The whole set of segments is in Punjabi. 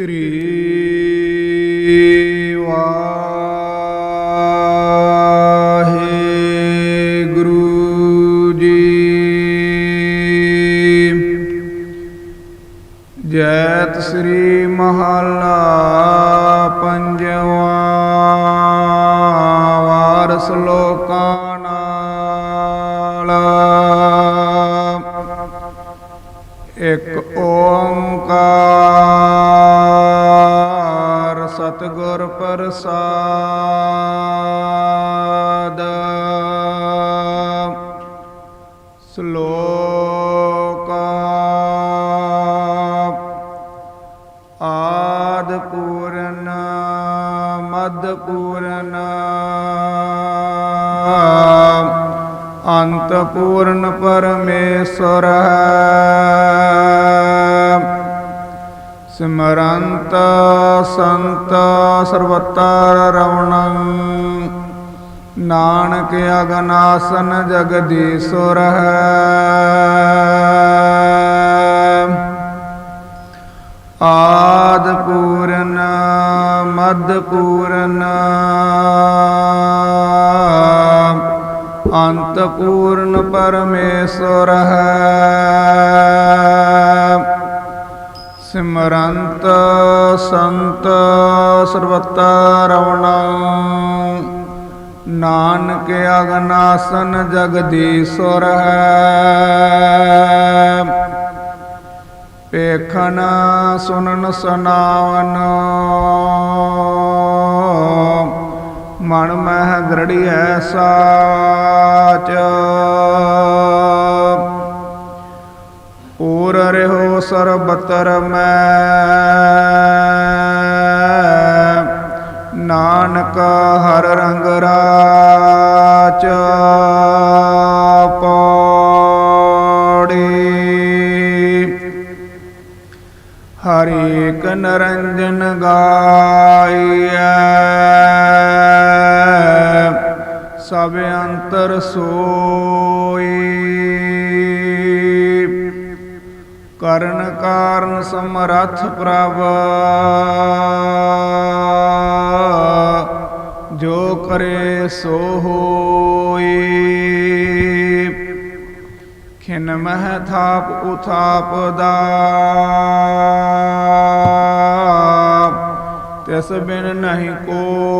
ਸ੍ਰੀ ਵਾਹਿਗੁਰੂ ਜੀ। ਜੈਤ ਸ੍ਰੀ ਮਹਲਾ ਪੰਜਵਾ ਵਾਰ ਸ਼ਲੋਕਾਂ ਨਾਲ। ਇਕ ਓੰਕਾਰ ਸਤਿਗੁਰ ਪ੍ਰਸਾਦ। ਸ਼ਲੋਕ ਆਦ ਪੂਰਨ ਮਦ ਪੂਰਨ ਅੰਤ ਪੂਰਨ ਪਰਮੇਸ਼ਰ ਹੈ। ਸਿਮਰੰਤ ਸੰਤ ਸਰਵਤਰ ਰਵਣੰ। ਨਾਨਕ ਅਗਨਾਸਨ ਜਗਦੀਸ਼ਵਰ ਹੈ ਆਦ ਪੂਰਨ ਮਦ ਪੂਰਨ ਅੰਤ ਪੂਰਨ ਪਰਮੇਸ਼ਰ ਹੈ ਸਿਮਰੰਤ ਸੰਤ ਸਰਵਤਰ ਰਵਣੰ ਨਾਨਕ ਅਗਨਾਸਨ ਜਗਦੀਸ਼ਵਰ ਹੈ। ਪੇਖਣ ਸੁਨਨ ਸੁਨਾਵਨ। ਮਨ ਮਹਿ ਗਰੜੀਐ ਸਾਚ। ਰਹਿਓ ਸਰਬਤਰ ਮੈਂ ਨਾਨਕ ਹਰ ਰੰਗ ਰਾਚ ਪੌੜੀ ਹਰੇਕ ਨਰੰਜਨ ਗਾਈਐ ਸਭ ਅੰਤਰ ਸੋਈ ਕਰਨ ਕਾਰਨ ਸਮਰੱਥ ਪ੍ਰਭ। ਜੋ ਕਰੇ ਸੋ ਹੋਈ। ਖਿਨ ਮਹਿ ਥਾਪ ਉਥਾਪ ਦਾ। ਤਿਸ ਬਿਨ ਨਹੀਂ ਕੋ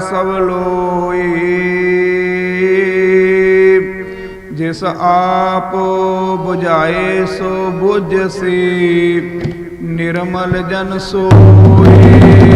ਸਭ ਲੋਈ ਜਿਸ ਆਪ 부ਝਾਏ ਸੋ 부ਝਸੀ ਨਿਰਮਲ ਜਨ ਸੋਈ